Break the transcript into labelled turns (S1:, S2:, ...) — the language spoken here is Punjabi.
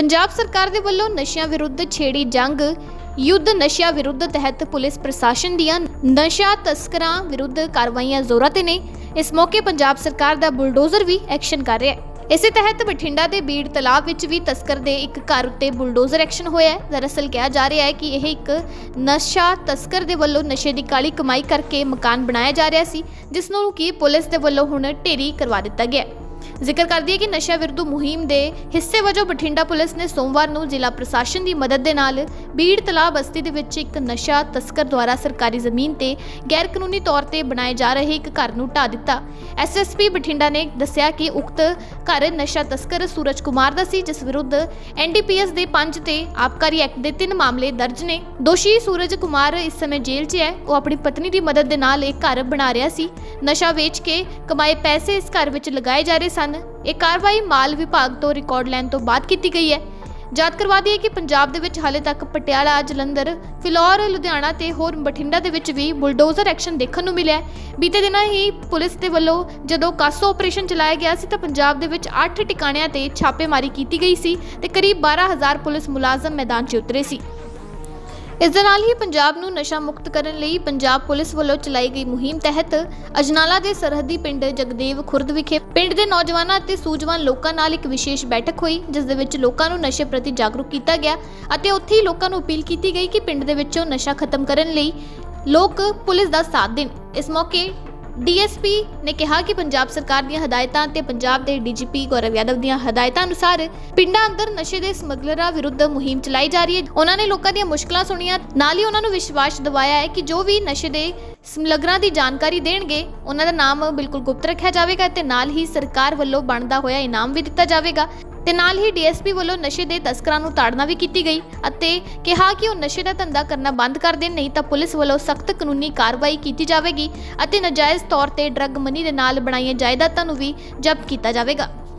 S1: ਪੰਜਾਬ ਸਰਕਾਰ ਦੇ ਵੱਲੋਂ ਨਸ਼ਿਆਂ ਵਿਰੁੱਧ ਛੇੜੀ ਜੰਗ, ਯੁੱਧ ਨਸ਼ਿਆਂ ਵਿਰੁੱਧ ਤਹਿਤ ਪੁਲਿਸ ਪ੍ਰਸ਼ਾਸਨ ਦੀਆਂ ਨਸ਼ਾ ਤਸਕਰਾਂ ਵਿਰੁੱਧ ਕਾਰਵਾਈਆਂ ਜ਼ੋਰਾਂ ਤੇ ਨੇ। ਇਸ ਮੌਕੇ ਪੰਜਾਬ ਸਰਕਾਰ ਦਾ ਬੁਲਡੋਜ਼ਰ ਵੀ ਐਕਸ਼ਨ ਕਰ ਰਿਹਾ ਹੈ। ਇਸੇ ਤਹਿਤ ਬਠਿੰਡਾ ਦੇ ਬੀੜ ਤਲਾਬ ਵਿੱਚ ਵੀ ਤਸਕਰ ਦੇ ਇੱਕ ਘਰ ਉੱਤੇ ਬੁਲਡੋਜ਼ਰ ਐਕਸ਼ਨ ਹੋਇਆ ਹੈ। ਦਰਅਸਲ ਕਿਹਾ ਜਾ ਰਿਹਾ ਹੈ ਕਿ ਇਹ ਇੱਕ ਨਸ਼ਾ ਤਸਕਰ ਦੇ ਵੱਲੋਂ ਨਸ਼ੇ ਦੀ ਕਾਲੀ ਕਮਾਈ ਕਰਕੇ ਮਕਾਨ ਬਣਾਇਆ ਜਾ ਰਿਹਾ ਸੀ, ਜਿਸ ਨੂੰ ਕਿ ਪੁਲਿਸ ਦੇ ਵੱਲੋਂ ਹੁਣ ਢੇਰੀ ਕਰਵਾ ਦਿੱਤਾ ਗਿਆ ਹੈ। ਜ਼ਿਕਰ ਕਰਦੀ ਹੈ ਕਿ ਨਸ਼ਾ ਵਿਰੁੱਧ ਮੁਹਿੰਮ ਦੇ ਹਿੱਸੇ ਵਜੋਂ ਬਠਿੰਡਾ ਪੁਲਿਸ ਨੇ ਸੋਮਵਾਰ ਨੂੰ ਜ਼ਿਲ੍ਹਾ ਪ੍ਰਸ਼ਾਸਨ ਦੀ ਮਦਦ ਦੇ ਨਾਲ ਬੀੜ ਤਲਾਬ ਬਸਤੀ ਦੇ ਵਿੱਚ ਇੱਕ ਨਸ਼ਾ ਤਸਕਰ ਦੁਆਰਾ ਸਰਕਾਰੀ ਜ਼ਮੀਨ ਤੇ ਗੈਰ ਕਾਨੂੰਨੀ ਤੌਰ ਤੇ ਬਣਾਏ ਜਾ ਰਹੇ ਇੱਕ ਘਰ ਨੂੰ ਢਾ ਦਿੱਤਾ। ਐਸਐਸਪੀ ਬਠਿੰਡਾ ਨੇ ਦੱਸਿਆ ਕਿ ਉਕਤ ਘਰ ਨਸ਼ਾ ਤਸਕਰ ਸੂਰਜ ਕੁਮਾਰ ਦਾ ਸੀ, ਜਿਸ ਵਿਰੁੱਧ ਐਨਡੀਪੀਐਸ ਦੇ 5 ਤੇ ਆਬਕਾਰੀ ਐਕਟ ਦੇ 3 ਮਾਮਲੇ ਦਰਜ ਨੇ। ਦੋਸ਼ੀ ਸੂਰਜ ਕੁਮਾਰ ਇਸ ਸਮੇਂ ਜੇਲ੍ਹ 'ਚ ਹੈ। ਉਹ ਆਪਣੀ ਪਤਨੀ ਦੀ ਮਦਦ ਦੇ ਨਾਲ ਇਹ ਘਰ ਬਣਾ ਰਿਹਾ ਸੀ। ਨਸ਼ਾ ਵੇਚ ਕੇ ਕਮਾਏ ਪੈਸੇ ਇਸ ਘਰ ਵਿੱਚ ਲਗਾਏ ਜਾ ਰਹੇ ਸਨ। ਇਹ ਕਾਰਵਾਈ ਮਾਲ ਵਿਭਾਗ ਤੋਂ ਰਿਕਾਰਡ ਲੈਣ ਤੋਂ ਬਾਅਦ ਕੀਤੀ ਗਈ ਹੈ। ਯਾਦ ਕਰਵਾ ਦਈਏ ਕਿ ਪੰਜਾਬ ਦੇ ਵਿੱਚ ਹਾਲੇ ਤੱਕ ਪਟਿਆਲਾ, ਜਲੰਧਰ, ਫਿਲੌਰ, ਲੁਧਿਆਣਾ ਤੇ ਹੋਰ ਬਠਿੰਡਾ ਦੇ ਵਿੱਚ ਵੀ ਬੁਲਡੋਜ਼ਰ ਐਕਸ਼ਨ ਦੇਖਣ ਨੂੰ ਮਿਲਿਆ ਬੀਤੇ ਦਿਨਾਂ ਹੀ ਪੁਲਿਸ ਦੇ ਵੱਲੋਂ ਜਦੋਂ ਕਾਸੋ ਆਪਰੇਸ਼ਨ ਚਲਾਇਆ ਗਿਆ ਸੀ ਤਾਂ ਪੰਜਾਬ ਦੇ ਵਿੱਚ 8 ਟਿਕਾਣਿਆਂ ਤੇ ਛਾਪੇਮਾਰੀ ਕੀਤੀ ਗਈ ਸੀ ਤੇ ਕਰੀਬ 12000 ਪੁਲਿਸ ਮੁਲਾਜ਼ਮ ਮੈਦਾਨ 'ਚ ਉਤਰੇ ਸੀ। ਇਸ ਦੇ ਨਾਲ ਹੀ ਪੰਜਾਬ ਨੂੰ ਨਸ਼ਾ ਮੁਕਤ ਕਰਨ ਲਈ ਪੰਜਾਬ ਪੁਲਿਸ ਵੱਲੋਂ ਚਲਾਈ ਗਈ ਮੁਹਿੰਮ ਤਹਿਤ ਅਜਨਾਲਾ ਦੇ ਸਰਹੱਦੀ ਪਿੰਡ ਜਗਦੇਵ ਖੁਰਦ ਵਿਖੇ ਪਿੰਡ ਦੇ ਨੌਜਵਾਨਾਂ ਅਤੇ ਸੂਝਵਾਨ ਲੋਕਾਂ ਨਾਲ ਇੱਕ ਵਿਸ਼ੇਸ਼ ਬੈਠਕ ਹੋਈ, ਜਿਸ ਦੇ ਵਿੱਚ ਲੋਕਾਂ ਨੂੰ ਨਸ਼ੇ ਪ੍ਰਤੀ ਜਾਗਰੂਕ ਕੀਤਾ ਗਿਆ ਅਤੇ ਉੱਥੇ ਹੀ ਲੋਕਾਂ ਨੂੰ ਅਪੀਲ ਕੀਤੀ ਗਈ ਕਿ ਪਿੰਡ ਦੇ ਵਿੱਚੋਂ ਨਸ਼ਾ ਖਤਮ ਕਰਨ ਲਈ ਲੋਕ ਪੁਲਿਸ ਦਾ ਸਾਥ ਦੇਣ। ਇਸ ਮੌਕੇ ਡੀਐਸਪੀ ਨੇ ਕਿਹਾ ਕਿ ਪੰਜਾਬ ਸਰਕਾਰ ਦੀਆਂ ਹਦਾਇਤਾਂ ਤੇ ਪੰਜਾਬ ਦੇ ਡੀਜੀਪੀ ਗੌਰਵ ਯਾਦਵ ਦੀਆਂ ਹਦਾਇਤਾਂ ਅਨੁਸਾਰ ਪਿੰਡਾਂ ਅੰਦਰ ਨਸ਼ੇ ਦੇ ਸਮਗਲਰਾਂ ਵਿਰੁੱਧ ਮੁਹਿੰਮ ਚਲਾਈ ਜਾ ਰਹੀ ਹੈ। ਉਹਨਾਂ ਨੇ ਲੋਕਾਂ ਦੀਆਂ ਮੁਸ਼ਕਲਾਂ ਸੁਣੀਆਂ। ਨਾਲ ਹੀ ਉਹਨਾਂ ਨੂੰ ਵਿਸ਼ਵਾਸ ਦਿਵਾਇਆ ਹੈ ਕਿ ਜੋ ਵੀ ਨਸ਼ੇ ਦੇ ਸਮਗਲਰਾਂ ਦੀ ਜਾਣਕਾਰੀ ਦੇਣਗੇ, ਉਹਨਾਂ ਦਾ ਨਾਮ ਬਿਲਕੁਲ ਗੁਪਤ ਰੱਖਿਆ ਜਾਵੇਗਾ ਤੇ ਨਾਲ ਹੀ ਸਰਕਾਰ ਵੱਲੋਂ ਬਣਦਾ ਹੋਇਆ ਇਨਾਮ ਵੀ ਦਿੱਤਾ ਜਾਵੇਗਾ। ਤੇ ਨਾਲ ਹੀ ਡੀਐਸਪੀ ਵੱਲੋਂ ਨਸ਼ੇ ਦੇ ਤਸਕਰਾਂ ਨੂੰ ਤਾੜਨਾ ਵੀ ਕੀਤੀ ਗਈ ਅਤੇ ਕਿਹਾ ਕਿ ਉਹ ਨਸ਼ੇ ਦਾ ਧੰਦਾ ਕਰਨਾ ਬੰਦ ਕਰ ਦੇਣ, ਨਹੀਂ ਤਾਂ ਪੁਲਿਸ ਵੱਲੋਂ ਸਖਤ ਕਾਨੂੰਨੀ ਕਾਰਵਾਈ ਕੀਤੀ ਜਾਵੇਗੀ ਅਤੇ ਨਾਜਾਇਜ਼ ਤੌਰ ਤੇ ਡਰੱਗ ਮਨੀ ਦੇ ਨਾਲ ਬਣਾਈਆਂ ਜਾਇਦਾਦਾਂ ਨੂੰ ਵੀ ਜ਼ਬਤ ਕੀਤਾ ਜਾਵੇਗਾ।